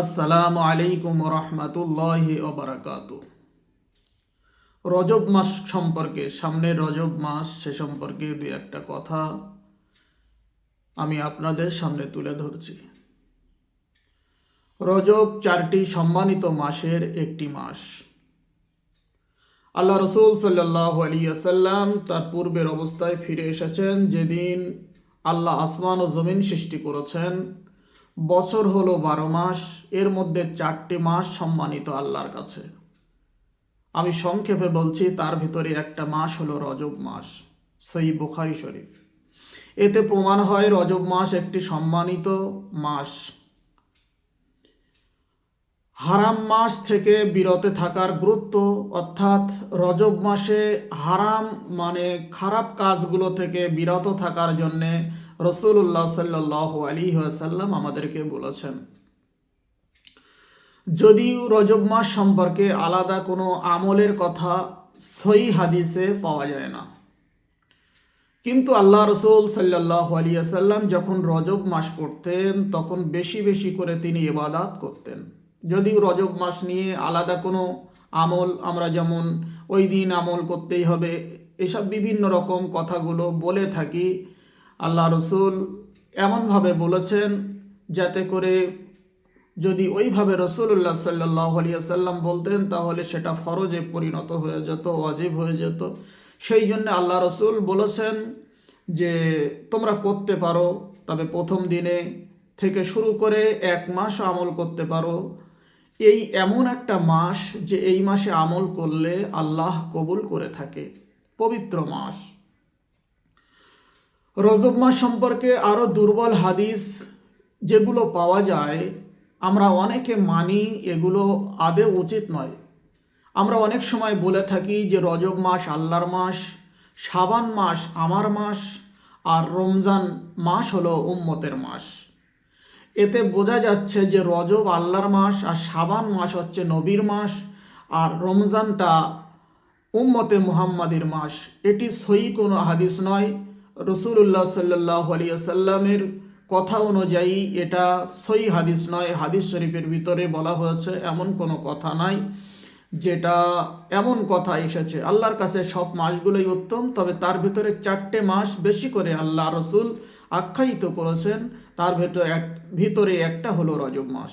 আসসালামু আলাইকুম রহমতুল্লাহ ওবরাকাত। রজব মাস সম্পর্কে, সামনে রজব মাস সে সম্পর্কে দু একটা কথা আমি আপনাদের সামনে তুলে ধরছি। রজব চারটি সম্মানিত মাসের একটি মাস। আল্লাহ রসুল সাল্লাহ আলিয়াসাল্লাম তার পূর্বের অবস্থায় ফিরে এসেছেন, যেদিন আল্লাহ আসমান ও জমিন সৃষ্টি করেছেন। বছর হলো বারো মাস, এর মধ্যে চারটি মাস সম্মানিত আল্লাহর কাছে। আমি সংক্ষেপে বলছি, তার ভিতরে একটা মাস হলো রজব মাস সই বুখারি শরীফ। এতে প্রমাণ হয় রজব মাস একটি সম্মানিত মাস। হারাম মাস থেকে বিরতে থাকার গুরুত্ব, অর্থাৎ রজব মাসে হারাম মানে খারাপ কাজগুলো থেকে বিরত থাকার জন্যে রসুল্লাহ সাল্লাহ আলী সাল্লাম আমাদেরকে বলেছেন, যদিও রজব মাস সম্পর্কে আলাদা কোনো আমলের কথা সই হাদিসে পাওয়া যায় না। কিন্তু আল্লাহ রসুল সাল্লাহ আলিয়াসাল্লাম যখন রজব মাস পড়তেন, তখন বেশি বেশি করে তিনি ইবাদাত করতেন। যদিও রজব মাস নিয়ে আলাদা কোনো আমল আমরা যেমন, ওই দিন আমল করতেই হবে, এসব বিভিন্ন রকম কথাগুলো বলে থাকি আল্লাহ রসুল এমনভাবে বলেছেন যাতে করে যদি ওইভাবে রসুল্লাহ সাল্লাহ আলিয়াল্লাম বলতেন, তাহলে সেটা ফরজে পরিণত হয়ে যেত অজীব হয়ে যেত। সেই জন্য আল্লাহ রসুল বলেছেন যে, তোমরা করতে পারো, তবে প্রথম দিনে থেকে শুরু করে এক মাস আমল করতে পারো। এই এমন একটা মাস যে, এই মাসে আমল করলে আল্লাহ কবুল করে থাকে, পবিত্র মাস। রজব মাস সম্পর্কে আরও দুর্বল হাদিস যেগুলো পাওয়া যায়, আমরা অনেকে মানি এগুলো আদৌ উচিত নয়। আমরা অনেক সময় বলে থাকি যে রজব মাস আল্লাহর মাস সাবান মাস আমার মাস, আর রমজান মাস হলো উম্মতের মাস। এতে বোঝা যাচ্ছে যে রজব আল্লাহর মাস আর সাবান মাস হচ্ছে নবীর মাস, আর রমজানটা উম্মতে মুহাম্মাদির মাস। এটি সই কোনো হাদিস নয়। রসুল্লাহ সাল্লাহ আলিয়াসাল্লামের কথা অনুযায়ী এটা সই হাদিস নয়। হাদিস শরীফের ভিতরে বলা হয়েছে, এমন কোনো কথা নাই যেটা এমন কথা এসেছে। আল্লাহর কাছে সব মাসগুলোই উত্তম, তবে তার ভিতরে চারটে মাস বেশি করে আল্লাহ রসুল আখ্যায়িত করেছেন। তার ভেতরে এক, ভিতরে একটা হলো রজব মাস।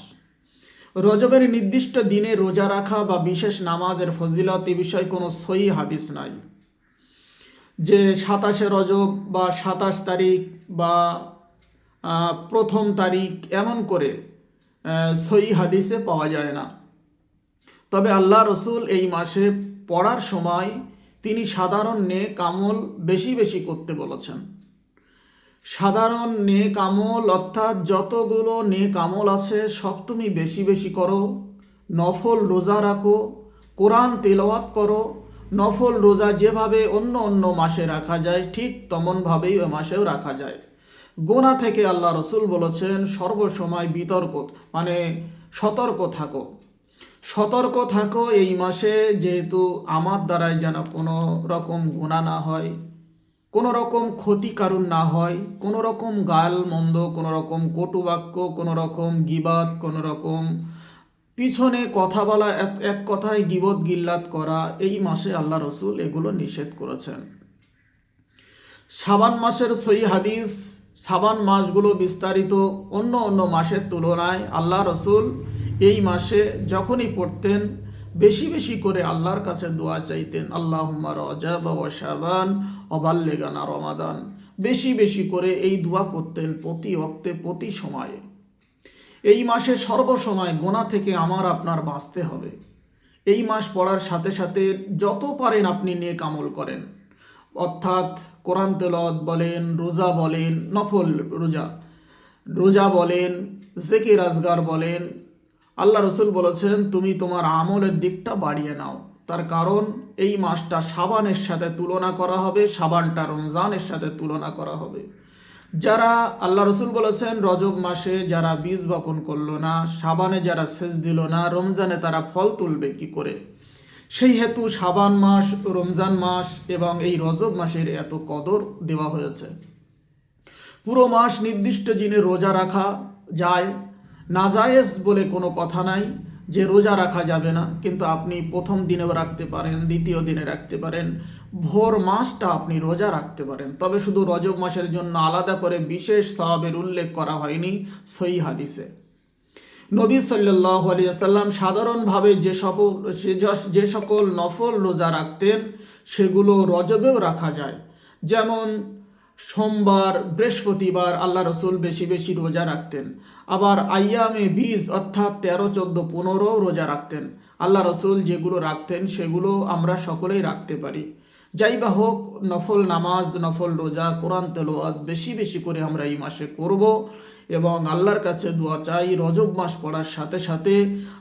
রজবের নির্দিষ্ট দিনে রোজা রাখা বা বিশেষ নামাজের ফজিলত এ বিষয়ে কোনো সই হাদিস নাই। যে সাতাশে রজব বা সাতাশ তারিখ বা প্রথম তারিখ এমন করে সই হাদিসে পাওয়া যায় না। তবে আল্লাহ রসুল এই মাসে পড়ার সময় তিনি সাধারণ নে কামল বেশি বেশি করতে বলেছেন। সাধারণ নে কামল অর্থাৎ যতগুলো নে কামল আছে সব তুমি বেশি বেশি করো, নফল রোজা রাখো, কোরআন তেলাওয়াত করো নফল রোজা যেভাবে অন্য অন্য মাসে রাখা যায়, ঠিক তেমনভাবেই ওই মাসেও রাখা যায়। গোনা থেকে আল্লাহ রসুল বলেছেন, সর্বসময় বিতর্ক মানে সতর্ক থাকো। সতর্ক থাকো এই মাসে, যেহেতু আমার দ্বারাই যেন কোনো রকম গোনা না হয়, কোনো রকম ক্ষতি কারণ না হয়, কোনো রকম গাল মন্দ কোনো রকম কটুবাক্য, কোনো রকম গিবাদ, কোনো রকম পিছনে কথা বলা, এক কথায় গিবত গিল্লাত করা, এই মাসে আল্লাহ রসুল এগুলো নিষেধ করেছেন। সাবান মাসের সই হাদিস, সাবান মাসগুলো বিস্তারিত অন্য অন্য মাসের তুলনায় আল্লাহ রসুল এই মাসে যখনই পড়তেন, বেশি বেশি করে আল্লাহর কাছে দোয়া চাইতেন আল্লাহ শাবান অবাল্লেগানা রমাদান। বেশি বেশি করে এই দোয়া করতেন প্রতি অক্তে প্রতি সময়ে। এই মাসে সর্বসময় গোনা থেকে আমার আপনার বাঁচতে হবে। এই মাস পড়ার সাথে সাথে যত পারেন আপনি নিয়ে কামল করেন। অর্থাৎ কোরআন তেলত বলেন, রোজা বলেন, নফল রোজা। রোজা বলেন জেকে রাজগার বলেন। আল্লাহ রসুল বলেছেন, তুমি তোমার আমলের দিকটা বাড়িয়ে নাও। তার কারণ এই মাসটা সাবানের সাথে তুলনা করা হবে, সাবানটা রমজানের সাথে তুলনা করা হবে। যারা আল্লাহ রসুল বলেছেন, রজব মাসে যারা বীজ বপন করল না, সাবানে যারা সেচ দিল না, রমজানে তারা ফল তুলবে কি করে? সেই হেতু সাবান মাস, রমজান মাস এবং এই রজব মাসের এত কদর দেওয়া হয়েছে। পুরো মাস নির্দিষ্ট দিনে রোজা রাখা যায় নাজায়েজ বলে কোনো কথা নাই। যে রোজা রাখা যাবে না, কিন্তু আপনি প্রথম দিনেও রাখতে পারেন, দ্বিতীয় দিনে রাখতে পারেন, ভোর মাসটা আপনি রোজা রাখতে পারেন। তবে শুধু রজব মাসের জন্য আলাদা করে বিশেষ সওয়াবের উল্লেখ করা হয়নি সই হাদিসে। নবী সাল্লাহ আলিয়াল্লাম সাধারণভাবে যে সকল যে সকল নফল রোজা রাখতেন, সেগুলো রজবেও রাখা যায়। যেমন সোমবার, বৃহস্পতিবার আল্লাহ রসুল বেশি বেশি রোজা রাখতেন। আবার আয়ামে বীজ অর্থাৎ তেরো, চোদ্দ, পনেরো রোজা রাখতেন। আল্লাহ রসুল যেগুলো রাখতেন সেগুলো আমরা সকলেই রাখতে পারি। যাই বা হোক, নফল নামাজ, নফল রোজা, কোরআন তেলোয়াত বেশি বেশি করে আমরা এই মাসে করব এবং আল্লাহর কাছে দোয়া চাই, রজব মাস পড়ার সাথে সাথে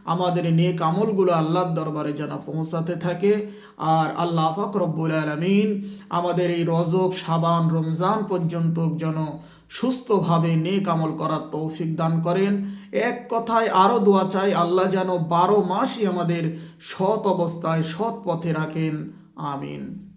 আমাদের নেক আমলগুলো আল্লাহর দরবারে যেন পৌঁছাতে থাকে। আর আল্লাহ পাক রব্বুল আলমিন আমাদের এই রজব, সাবান, রমজান পর্যন্ত যেন সুস্থভাবে নেক আমল করার তৌফিক দান করেন। এক কথায় আরও দোয়া চাই, আল্লাহ যেন বারো মাসই আমাদের সৎ অবস্থায় সৎ পথে রাখেন। আমিন।